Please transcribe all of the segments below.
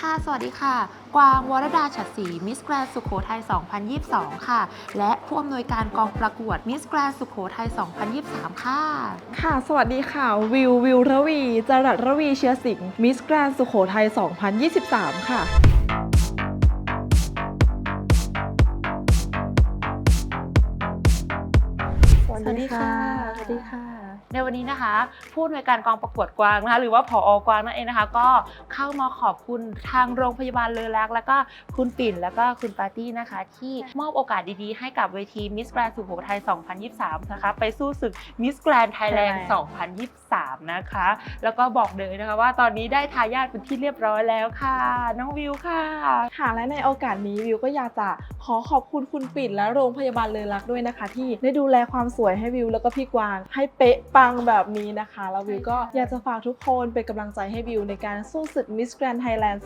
ค่ะ สวัสดีค่ะ กวางวรดาฉัตรศรีมิสแกรนสุโขทัย 2022 ค่ะ และผู้อำนวยการกองประกวดมิสแกรนสุโขทัย 2023 ค่ะ ค่ะ สวัสดีค่ะ วิว วิวระวีจรัสระวีเชื้อสิงห์มิสแกรนสุโขทัย 2023 ค่ะ วัสดีค่ะ สวัสดีค่ะ ในวันนี้นะคะ ผู้อำนวยการกองประกวดกวางนะคะ หรือว่าผออกวางนั่นเองนะคะ ก็เข้ามาขอบคุณทางโรงพยาบาลเลอรัก แล้วก็คุณปิ่น แล้วก็คุณปาร์ตี้นะคะ ที่มอบโอกาสดีๆ ให้กับเวทีมิสแกรนสุโขทัย 2023 นะคะ ไปสู้ศึกมิสแกรนไทยแลนด์ 2023 นะคะ แล้วก็บอกเลยนะคะว่าตอนนี้ได้ทายาทเป็นที่เรียบร้อยแล้วค่ะ น้องวิวค่ะ ค่ะ และในโอกาสนี้วิวก็อยากจะขอขอบคุณคุณปิ่นและโรงพยาบาลเลอรักด้วยนะคะ ที่ได้ดูแลความสวยให้วิวแล้วก็พี่กวางให้เป๊ะปังแบบนี้นะคะ แล้ววิวก็อยากจะฝากทุกคนเป็นกำลังใจให้วิวในการสู้ศึก Miss Grand Thailand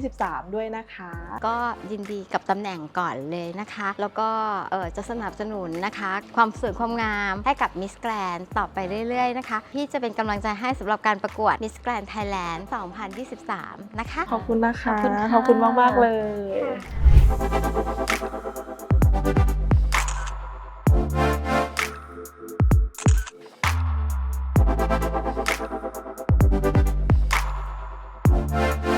2023 ด้วยนะคะ ก็ยินดีกับตำแหน่งก่อนเลยนะคะ แล้วก็เอ่อจะสนับสนุนนะคะ ความสวยความงามให้กับ Miss Grand ต่อไปเรื่อยๆนะคะพี่จะเป็นกำลังใจให้สำหรับการประกวด Miss Grand Thailand 2023 นะคะ ขอบคุณนะคะ ขอบคุณค่ะขอบคุณมากๆเลย Música